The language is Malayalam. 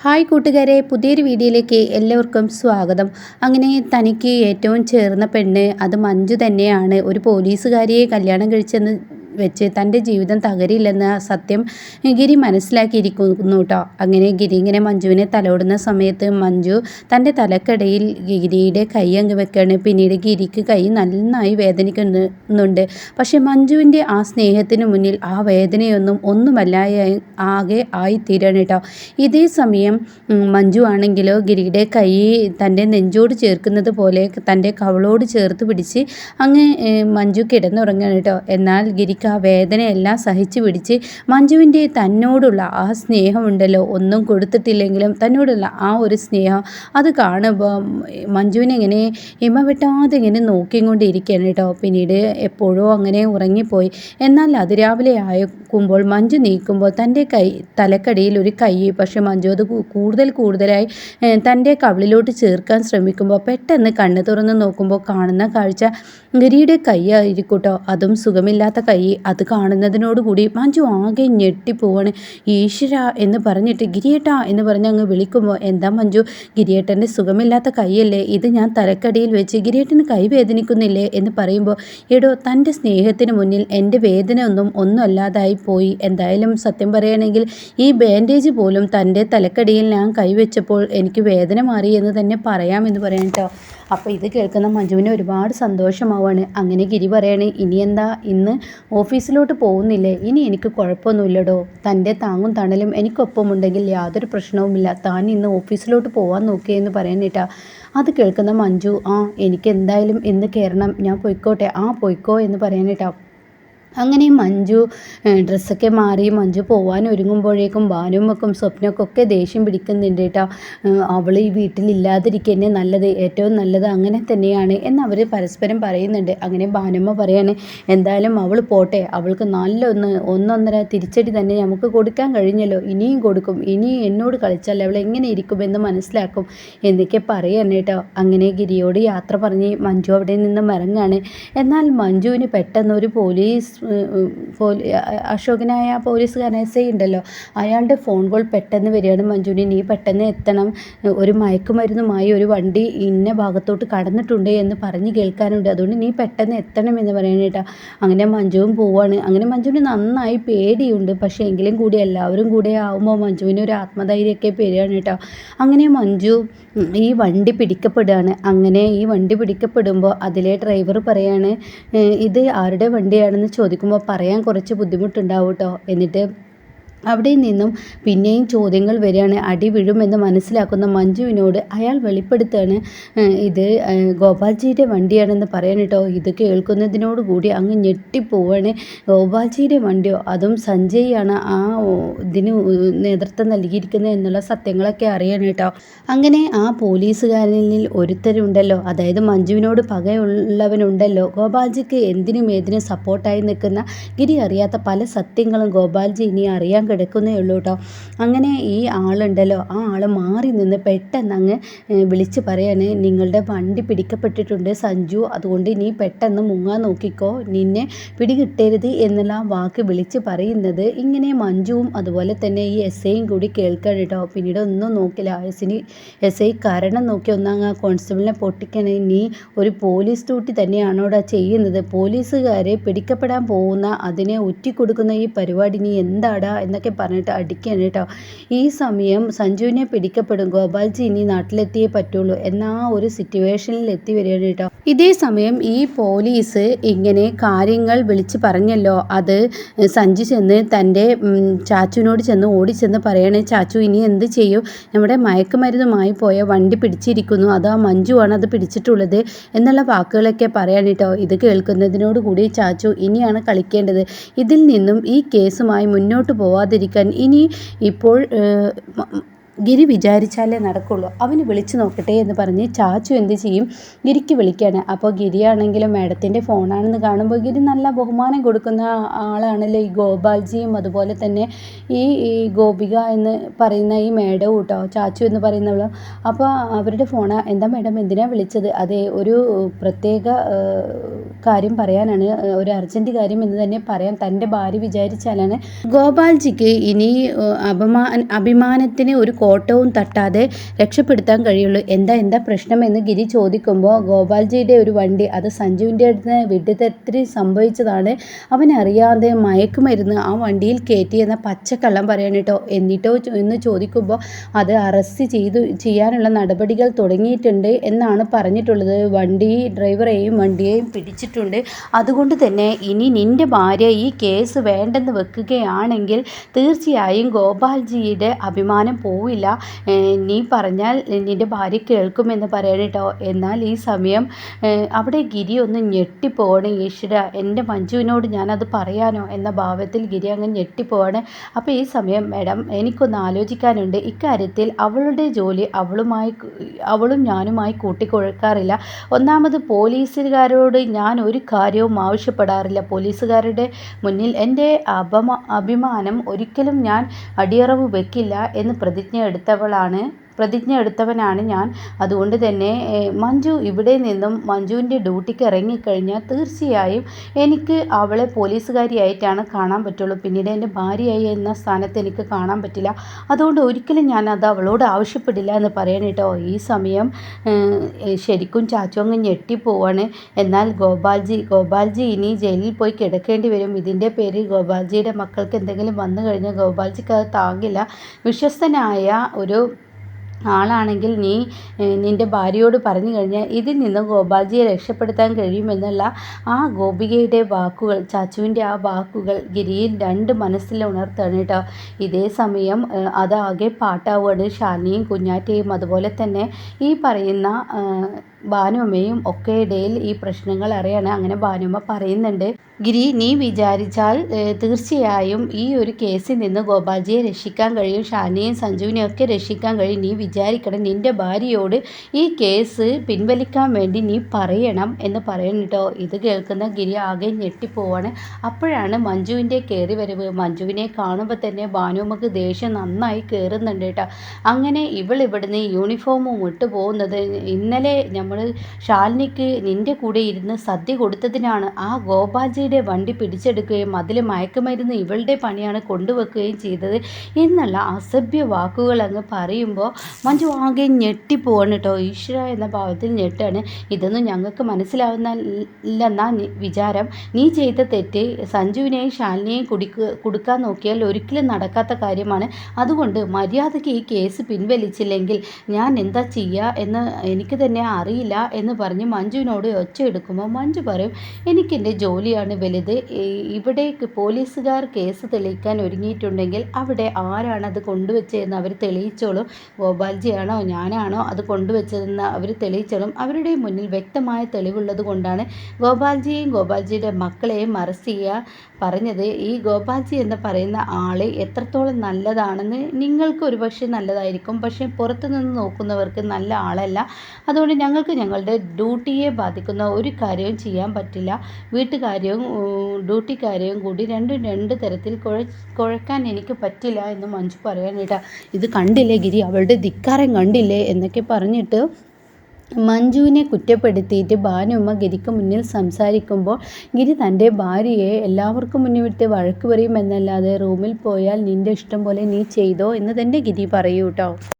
ഹായ് കൂട്ടുകാരെ പുതിയൊരു വീഡിയോയിലേക്ക് എല്ലാവർക്കും സ്വാഗതം. അങ്ങനെ തനിക്ക് ഏറ്റവും ചേർന്ന പെണ്ണ് അത് മഞ്ജു തന്നെയാണ്. ഒരു പോലീസുകാരിയെ കല്യാണം കഴിച്ചെന്ന് വെച്ച് തന്റെ ജീവിതം തകരില്ലെന്ന സത്യം ഗിരി മനസ്സിലാക്കിയിരിക്കുന്നു കേട്ടോ അങ്ങനെ ഗിരി ഇങ്ങനെ മഞ്ജുവിനെ തലോടുന്ന സമയത്ത് മഞ്ജു തന്റെ തലക്കടയിൽ ഗിരിയുടെ കൈ അങ്ങ് വെക്കുകയാണ് പിന്നീട് ഗിരിക്ക് കൈ നന്നായി വേദനിക്കുന്നുണ്ട്. പക്ഷേ മഞ്ജുവിന്റെ ആ സ്നേഹത്തിന് മുന്നിൽ ആ വേദനയൊന്നും ഒന്നുമല്ല ആകെ ആയിത്തീരാണ് കേട്ടോ ഇതേ സമയം മഞ്ജു ആണെങ്കിലോ ഗിരിയുടെ കൈ തന്റെ നെഞ്ചോട് ചേർക്കുന്നത് പോലെ തന്റെ കവളോട് ചേർത്ത് പിടിച്ച് അങ്ങ് മഞ്ജു കിടന്നുറങ്ങുകയാണ് കേട്ടോ എന്നാൽ ഗിരിക്ക് ആ വേദനയെല്ലാം സഹിച്ചു പിടിച്ച് മഞ്ജുവിന്റെ തന്നോടുള്ള ആ സ്നേഹമുണ്ടല്ലോ. ഒന്നും കൊടുത്തിട്ടില്ലെങ്കിലും തന്നോടുള്ള ആ ഒരു സ്നേഹം അത് കാണുമ്പോൾ മഞ്ജുവിനെങ്ങനെ ഇമ വെട്ടാതെ ഇങ്ങനെ നോക്കിക്കൊണ്ടിരിക്കുകയാണ് കേട്ടോ. പിന്നീട് എപ്പോഴോ അങ്ങനെ ഉറങ്ങിപ്പോയി. എന്നാൽ അതിരാവിലെ ആയക്കുമ്പോൾ മഞ്ജു നീക്കുമ്പോൾ തന്റെ കൈ തലക്കടിയിൽ ഒരു കൈ പക്ഷേ മഞ്ജു അത് കൂടുതൽ കൂടുതലായി തന്റെ കവിളിലോട്ട് ചേർക്കാൻ ശ്രമിക്കുമ്പോൾ പെട്ടെന്ന് കണ്ണ് തുറന്ന് നോക്കുമ്പോൾ കാണുന്ന കാഴ്ച ഗിരിയുടെ കൈയായിരിക്കൂട്ടോ കേട്ടോ. അതും സുഖമില്ലാത്ത കൈ അത് കാണുന്നതിനോട് കൂടി മഞ്ജു ആകെ ഞെട്ടിപ്പോവാണ് ഈശ്വര എന്ന് പറഞ്ഞിട്ട് ഗിരിയേട്ട എന്ന് പറഞ്ഞ് അങ്ങ് വിളിക്കുമ്പോൾ എന്താ മഞ്ജു? ഗിരിയേട്ടന്റെ സുഖമില്ലാത്ത കൈയല്ലേ? ഇത് ഞാൻ തലക്കടിയിൽ വെച്ച് ഗിരിയേട്ടന് കൈ വേദനിക്കുന്നില്ലേ? എന്ന് പറയുമ്പോൾ എടോ തന്റെ സ്നേഹത്തിന് മുന്നിൽ എന്റെ വേദന ഒന്നും ഒന്നും അല്ലാതായി പോയി. എന്തായാലും സത്യം പറയുകയാണെങ്കിൽ ഈ ബാൻഡേജ് പോലും തന്റെ തലക്കടിയിൽ ഞാൻ കൈവച്ചപ്പോൾ എനിക്ക് വേദന മാറി എന്ന് തന്നെ പറയാമെന്ന് പറയാം കേട്ടോ അപ്പോൾ ഇത് കേൾക്കുന്ന മഞ്ജുവിന് ഒരുപാട് സന്തോഷമാവാണ്. അങ്ങനെ ഗിരി പറയാണ് ഇനി എന്താ? ഇന്ന് ഓഫീസിലോട്ട് പോകുന്നില്ലേ? ഇനി എനിക്ക് കുഴപ്പമൊന്നുമില്ലടോ. തന്റെ താങ്ങും തണലും എനിക്കൊപ്പമുണ്ടെങ്കിൽ യാതൊരു പ്രശ്നവുമില്ല. താൻ ഇന്ന് ഓഫീസിലോട്ട് പോകാൻ നോക്കിയെന്ന് പറയാനിട്ടാ അത് കേൾക്കുന്ന മഞ്ജു ആ എനിക്ക് എന്തായാലും ഇന്ന് കയറണം ഞാൻ പോയിക്കോട്ടെ. ആ പോയിക്കോ എന്ന് പറയാനിട്ടാ അങ്ങനെ മഞ്ജു ഡ്രസ്സൊക്കെ മാറി മഞ്ജു പോകാൻ ഒരുങ്ങുമ്പോഴേക്കും ഭാനുമൊക്കെ സ്വപ്നക്കൊക്കെ ദേഷ്യം പിടിക്കുന്നുണ്ട് കേട്ടോ. അവൾ ഈ വീട്ടിലില്ലാതിരിക്കുന്നേ നല്ലത് ഏറ്റവും നല്ലത് അങ്ങനെ തന്നെയാണ് എന്ന് അവർ പരസ്പരം പറയുന്നുണ്ട്. അങ്ങനെ ഭാനുമ്മ പറയാണ് എന്തായാലും അവൾ പോട്ടെ അവൾക്ക് നല്ല ഒന്ന് ഒന്നൊന്നര തിരിച്ചടി തന്നെ നമുക്ക് കൊടുക്കാൻ കഴിഞ്ഞല്ലോ. ഇനിയും കൊടുക്കും ഇനി എന്നോട് കളിച്ചാൽ അവൾ എങ്ങനെ ഇരിക്കുമെന്ന് മനസ്സിലാക്കും എന്നൊക്കെ പറയാണ് കേട്ടോ. അങ്ങനെ ഗിരിയോട് യാത്ര പറഞ്ഞ് മഞ്ജു അവിടെ നിന്ന് ഇറങ്ങാണ് എന്നാൽ മഞ്ജുവിന് പെട്ടെന്ന് ഒരു പോലീസ് അശോകനായ പോലീസുകാരൻ എസ് ഐ ഉണ്ടല്ലോ അയാളുടെ ഫോൺ കോൾ പെട്ടെന്ന് വരികയാണ്. മഞ്ജുവിന് നീ പെട്ടെന്ന് എത്തണം. ഒരു മയക്കുമരുന്നുമായി ഒരു വണ്ടി ഇന്ന ഭാഗത്തോട്ട് കടന്നിട്ടുണ്ട് എന്ന് പറഞ്ഞ് കേൾക്കാനുണ്ട്. അതുകൊണ്ട് നീ പെട്ടെന്ന് എത്തണം എന്ന് പറയാനായിട്ടാ അങ്ങനെ മഞ്ജുവും പോവാണ്. അങ്ങനെ മഞ്ജുവിന് നന്നായി പേടിയുണ്ട്. പക്ഷേ എങ്കിലും കൂടി എല്ലാവരും കൂടെ ആവുമ്പോൾ മഞ്ജുവിന് ഒരു ആത്മധൈര്യമൊക്കെ പേരുകയാണ് കേട്ടോ. അങ്ങനെ മഞ്ജു ഈ വണ്ടി പിടിക്കപ്പെടുകയാണ്. അങ്ങനെ ഈ വണ്ടി പിടിക്കപ്പെടുമ്പോൾ അതിലെ ഡ്രൈവർ പറയാണ് ഇത് ആരുടെ വണ്ടിയാണെന്ന് ചോദിക്കും. ചോദിക്കുമ്പോൾ പറയാൻ കുറച്ച് ബുദ്ധിമുട്ടുണ്ടാവും കേട്ടോ എന്നിട്ട് അവിടെ നിന്നും പിന്നെയും ചോദ്യങ്ങൾ വരികയാണ്. അടി വീഴുമെന്ന് മനസ്സിലാക്കുന്ന മഞ്ജുവിനോട് അയാൾ വെളിപ്പെടുത്തുകയാണ് ഇത് ഗോപാൽജിയുടെ വണ്ടിയാണെന്ന് പറയാൻ കേട്ടോ. ഇത് കേൾക്കുന്നതിനോടുകൂടി അങ്ങ് ഞെട്ടിപ്പോവാണ്. ഗോപാൽജിയുടെ വണ്ടിയോ? അതും സഞ്ജയാണ് ആ ഇതിന് നേതൃത്വം നൽകിയിരിക്കുന്നത് എന്നുള്ള സത്യങ്ങളൊക്കെ അറിയണം കേട്ടോ. അങ്ങനെ ആ പോലീസുകാരനിൽ ഒരുത്തരുണ്ടല്ലോ. അതായത് മഞ്ജുവിനോട് പകയുള്ളവനുണ്ടല്ലോ. ഗോപാൽജിക്ക് എന്തിനും ഏതിനും സപ്പോർട്ടായി നിൽക്കുന്ന ഗിരി അറിയാത്ത പല സത്യങ്ങളും ഗോപാൽജി ഇനി അറിയാൻ കിടക്കുന്നേ ഉള്ളൂ കേട്ടോ. അങ്ങനെ ഈ ആളുണ്ടല്ലോ ആ ആൾ മാറി നിന്ന് പെട്ടെന്ന് അങ്ങ് വിളിച്ച് പറയാണ് നിങ്ങളുടെ വണ്ടി പിടിക്കപ്പെട്ടിട്ടുണ്ട് സഞ്ജു അതുകൊണ്ട് നീ പെട്ടെന്ന് മുങ്ങാൻ നോക്കിക്കോ. നിന്നെ പിടികിട്ടരുത് എന്നുള്ള ആ വാക്ക് വിളിച്ച് പറയുന്നത് ഇങ്ങനെ മഞ്ജുവും അതുപോലെ തന്നെ ഈ എസ് ഐയും കൂടി കേൾക്കാൻ കേട്ടോ. പിന്നീട് ഒന്നും നോക്കില്ല. എസിന് എസ് ഐ കാരണം നോക്കി ഒന്നങ്ങ് കോൺസ്റ്റബിളിനെ പൊട്ടിക്കണേ. നീ ഒരു പോലീസ് ഡ്യൂട്ടി തന്നെയാണോടാ ചെയ്യുന്നത്? പോലീസുകാരെ പിടിക്കപ്പെടാൻ പോകുന്ന അതിനെ ഒറ്റിക്കൊടുക്കുന്ന ഈ പരിപാടി നീ എന്താടാ എന്നൊക്കെ എന്നൊക്കെ പറഞ്ഞിട്ട് അടിക്കുകയാണ് കേട്ടോ. ഈ സമയം സഞ്ജുവിനെ പിടിക്കപ്പെടും ഗോപാൽജി ഇനി നാട്ടിലെത്തിയേ പറ്റുള്ളൂ എന്ന ആ ഒരു സിറ്റുവേഷനിൽ എത്തി വരികയാണ് കേട്ടോ. ഇതേ സമയം ഈ പോലീസ് ഇങ്ങനെ കാര്യങ്ങൾ വിളിച്ച് പറഞ്ഞല്ലോ. അത് സഞ്ജു ചെന്ന് തന്റെ ചാച്ചുവിനോട് ചെന്ന് ഓടിച്ചെന്ന് പറയണേ ചാച്ചു ഇനി എന്ത് ചെയ്യും? നമ്മുടെ മയക്കുമരുന്നുമായി പോയ വണ്ടി പിടിച്ചിരിക്കുന്നു. അത് ആ മഞ്ജുവാണ് അത് പിടിച്ചിട്ടുള്ളത്? എന്നുള്ള വാക്കുകളൊക്കെ പറയാൻ കേട്ടോ. ഇത് കേൾക്കുന്നതിനോട് കൂടി ചാച്ചു ഇനിയാണ് കളിക്കേണ്ടത്. ഇതിൽ നിന്നും ഈ കേസുമായി മുന്നോട്ട് പോവാതെ പോകാതിരിക്കാൻ ഇനി ഇപ്പോൾ ഗിരി വിചാരിച്ചാലേ നടക്കുള്ളൂ. അവന് വിളിച്ചു നോക്കട്ടെ എന്ന് പറഞ്ഞ് ചാച്ചു എന്ത് ചെയ്യും? ഗിരിക്ക് വിളിക്കുകയാണ് അപ്പോൾ ഗിരിയാണെങ്കിലും മാഡത്തിന്റെ ഫോണാണെന്ന് കാണുമ്പോൾ ഗിരി നല്ല ബഹുമാനം കൊടുക്കുന്ന ആളാണല്ലോ ഈ ഗോപാൽജിയും. അതുപോലെ തന്നെ ഈ ഈ ഗോപിക എന്ന് പറയുന്ന ഈ മേഡവും കേട്ടോ ചാച്ചു എന്ന് പറയുന്നവളും അപ്പോൾ അവരുടെ ഫോണാ എന്താ മേഡം എന്തിനാണ് വിളിച്ചത്? അതെ ഒരു പ്രത്യേക കാര്യം പറയാനാണ് ഒരു അർജന്റ് കാര്യം എന്ന് തന്നെ പറയാം. തന്റെ ഭാര്യ വിചാരിച്ചാലാണ് ഗോപാൽജിക്ക് ഇനി അപമാ അഭിമാനത്തിന് ഒരു കോട്ടവും തട്ടാതെ രക്ഷപ്പെടുത്താൻ കഴിയുള്ളൂ. എന്താ എന്താ പ്രശ്നമെന്ന് ഗിരി ചോദിക്കുമ്പോൾ ഗോപാൽജിയുടെ ഒരു വണ്ടി അത് സഞ്ജുവിന്റെ അടുത്ത് വിഡ്ഢിത്തത്തിൽ സംഭവിച്ചതാണ്. അവനറിയാതെ മയക്കുമരുന്ന് ആ വണ്ടിയിൽ കയറ്റി എന്ന പച്ചക്കള്ളം പറയാൻ കേട്ടോ എന്നിട്ടോ എന്ന് ചോദിക്കുമ്പോൾ അത് അറസ്റ്റ് ചെയ്തു ചെയ്യാനുള്ള നടപടികൾ തുടങ്ങിയിട്ടുണ്ട് എന്നാണ് പറഞ്ഞിട്ടുള്ളത്. വണ്ടി ഡ്രൈവറെയും വണ്ടിയെയും പിടിച്ചിട്ടുണ്ട്. അതുകൊണ്ട് തന്നെ ഇനി നിന്റെ ഭാര്യ ഈ കേസ് വേണ്ടെന്ന് വെക്കുകയാണെങ്കിൽ തീർച്ചയായും ഗോപാൽജിയുടെ അഭിമാനം പോവില്ല. ഏഹ് നീ പറഞ്ഞാൽ നിന്റെ ഭാര്യ കേൾക്കുമെന്ന് പറയണം കേട്ടോ. എന്നാൽ ഈ സമയം അവിടെ ഗിരി ഒന്ന് ഞെട്ടിപ്പോവാണ് ഈശ്വര. എന്റെ മഞ്ജുവിനോട് ഞാനത് പറയാനോ എന്ന ഭാവത്തിൽ ഗിരി അങ്ങ് ഞെട്ടിപ്പോവാണ്. അപ്പോൾ ഈ സമയം മാഡം എനിക്കൊന്ന് ആലോചിക്കാനുണ്ട്. ഇക്കാര്യത്തിൽ അവളുടെ ജോലി അവളുമായി അവളും ഞാനുമായി കൂട്ടിക്കൊഴുക്കാറില്ല. ഒന്നാമത് പോലീസുകാരോട് ഞാൻ ഒരു കാര്യവും ആവശ്യപ്പെടാറില്ല. പോലീസുകാരുടെ മുന്നിൽ എന്റെ അപമ അഭിമാനം ഒരിക്കലും ഞാൻ അടിയറവ് വെക്കില്ല എന്ന് പ്രതിജ്ഞ എടുത്തവളാണ്. പ്രതിജ്ഞ എടുത്തവനാണ് ഞാൻ. അതുകൊണ്ട് തന്നെ മഞ്ജു ഇവിടെ നിന്നും മഞ്ജുവിന്റെ ഡ്യൂട്ടിക്ക് ഇറങ്ങിക്കഴിഞ്ഞാൽ തീർച്ചയായും എനിക്ക് അവളെ പോലീസുകാരിയായിട്ടാണ് കാണാൻ പറ്റുള്ളൂ. പിന്നീട് എന്റെ ഭാര്യയായി എന്ന സ്ഥാനത്ത് എനിക്ക് കാണാൻ പറ്റില്ല. അതുകൊണ്ട് ഒരിക്കലും ഞാൻ അത് അവളോട് ആവശ്യപ്പെടില്ല എന്ന് പറയണം കേട്ടോ. ഈ സമയം ശരിക്കും ചാച്ചു അങ്ങ് ഞെട്ടിപ്പോവാണ്. എന്നാൽ ഗോപാൽജി ഗോപാൽജി ഇനി ജയിലിൽ പോയി കിടക്കേണ്ടി വരും. ഇതിന്റെ പേരിൽ ഗോപാൽജിയുടെ മക്കൾക്ക് എന്തെങ്കിലും വന്നു കഴിഞ്ഞാൽ ഗോപാൽജിക്ക് അത് താങ്ങില്ല. വിശ്വസ്തനായ ഒരു ആളാണെങ്കിൽ നീ നിന്റെ ഭാര്യയോട് പറഞ്ഞു കഴിഞ്ഞാൽ ഇതിൽ നിന്ന് ഗോപാൽജിയെ രക്ഷപ്പെടുത്താൻ കഴിയുമെന്നുള്ള ആ ഗോപികയുടെ വാക്കുകൾ ചാച്ചുവിന്റെ ആ വാക്കുകൾ ഗിരിയിൽ രണ്ട് മനസ്സിൽ ഉണർത്താണ് കേട്ടോ. ഇതേ സമയം അതാകെ പാട്ടാവുകയാണ്. ഷാനിയും കുഞ്ഞാറ്റയും അതുപോലെ തന്നെ ഈ പറയുന്ന ഭാനുമ്മയും ഒക്കെ ഇടയിൽ ഈ പ്രശ്നങ്ങൾ അറിയാണ്. അങ്ങനെ ഭാനുമ്മ പറയുന്നുണ്ട് ഗിരി നീ വിചാരിച്ചാൽ തീർച്ചയായും ഈ ഒരു കേസിൽ നിന്ന് ഗോപാൽജിയെ രക്ഷിക്കാൻ കഴിയും. ഷാനിയും സഞ്ജുവിനെയും ഒക്കെ രക്ഷിക്കാൻ കഴിയും. നീ വിചാരിക്കണം നിന്റെ ഭാര്യയോട് ഈ കേസ് പിൻവലിക്കാൻ വേണ്ടി നീ പറയണം എന്ന് പറയണം കേട്ടോ. ഇത് കേൾക്കുന്ന ഗിരി ആകെ ഞെട്ടിപ്പോവാണ്. അപ്പോഴാണ് മഞ്ജുവിന്റെ കയറി വരവ് മഞ്ജുവിനെ കാണുമ്പോൾ തന്നെ ഭാനുമ്മക്ക് ദേഷ്യം നന്നായി കയറുന്നുണ്ട് കേട്ടോ. അങ്ങനെ ഇവൾ ഇവിടുന്ന് യൂണിഫോമും ഇട്ട് പോകുന്നത് ഇന്നലെ നമ്മൾ ശാലിനിക്ക് നിന്റെ കൂടെ ഇരുന്ന് സദ്യ കൊടുത്തതിനാണ് ആ ഗോപാൽജിയുടെ വണ്ടി പിടിച്ചെടുക്കുകയും അതിൽ മയക്കുമരുന്ന് ഇവളുടെ പണിയാണ് കൊണ്ടുവെക്കുകയും ചെയ്തത് എന്നുള്ള അസഭ്യ വാക്കുകൾ അങ്ങ് പറയുമ്പോൾ മഞ്ജു ആകെ ഞെട്ടിപ്പോവാണ് കേട്ടോ. ഈശ്വര എന്ന ഭാവത്തിൽ ഞെട്ടാണ്. ഇതൊന്നും ഞങ്ങൾക്ക് മനസ്സിലാവുന്ന ഇല്ലെന്നാ വിചാരം. നീ ചെയ്ത തെറ്റ് സഞ്ജുവിനെയും ശാലിനിയെയും കുടിക്കുക കൊടുക്കാൻ നോക്കിയാൽ ഒരിക്കലും നടക്കാത്ത കാര്യമാണ്. അതുകൊണ്ട് മര്യാദയ്ക്ക് ഈ കേസ് പിൻവലിച്ചില്ലെങ്കിൽ ഞാൻ എന്താ ചെയ്യുക എന്ന് എനിക്ക് തന്നെ അറിയില്ല. എന്ന് പറഞ്ഞ് മഞ്ജുവിനോട് ഒച്ച എടുക്കുമ്പോൾ മഞ്ജു പറയും എനിക്കെന്റെ ജോലിയാണ് വലുത്. ഇവിടേക്ക് ഇവിടെ പോലീസുകാർ കേസ് തെളിയിക്കാൻ ഒരുങ്ങിയിട്ടുണ്ടെങ്കിൽ അവിടെ ആരാണ് അത് കൊണ്ടുവച്ചതെന്ന് അവർ തെളിയിച്ചോളും. ഗോപാൽജിയാണോ ഞാനാണോ അത് കൊണ്ടുവച്ചതെന്ന് അവർ തെളിയിച്ചോളും. അവരുടെ മുന്നിൽ വ്യക്തമായ തെളിവുള്ളത് കൊണ്ടാണ് ഗോപാൽജിയെയും ഗോപാൽജിയുടെ മക്കളെയും അറസ്റ്റ് ചെയ്യുക പറഞ്ഞത്. ഈ ഗോപാൽജി എന്ന് പറയുന്ന ആൾ എത്രത്തോളം നല്ലതാണെന്ന് നിങ്ങൾക്ക് ഒരുപക്ഷെ നല്ലതായിരിക്കും. പക്ഷേ പുറത്തുനിന്ന് നോക്കുന്നവർക്ക് നല്ല ആളല്ല. അതുകൊണ്ട് ഞങ്ങൾക്ക് ഞങ്ങളുടെ ഡ്യൂട്ടിയെ ബാധിക്കുന്ന ഒരു കാര്യവും ചെയ്യാൻ പറ്റില്ല. വീട്ടുകാര്യവും ഡ്യൂട്ടി കാര്യവും കൂടി രണ്ടും രണ്ട് തരത്തിൽ കുഴ കുഴക്കാൻ എനിക്ക് പറ്റില്ല എന്ന് മഞ്ജു പറയാൻ കേട്ടാ ഇത് കണ്ടില്ലേ ഗിരി? അവളുടെ ധിക്കാരം കണ്ടില്ലേ? എന്നൊക്കെ പറഞ്ഞിട്ട് മഞ്ജുവിനെ കുറ്റപ്പെടുത്തിയിട്ട് ഭാനുമ്മ ഗിരിക്ക് മുന്നിൽ സംസാരിക്കുമ്പോൾ ഗിരി തന്റെ ഭാര്യയെ എല്ലാവർക്കും മുന്നിൽ വിട്ട് വഴക്ക് പറയുമെന്നല്ലാതെ റൂമിൽ പോയാൽ നിന്റെ ഇഷ്ടം പോലെ നീ ചെയ്തോ എന്ന് തന്നെ ഗിരി പറയൂ കേട്ടോ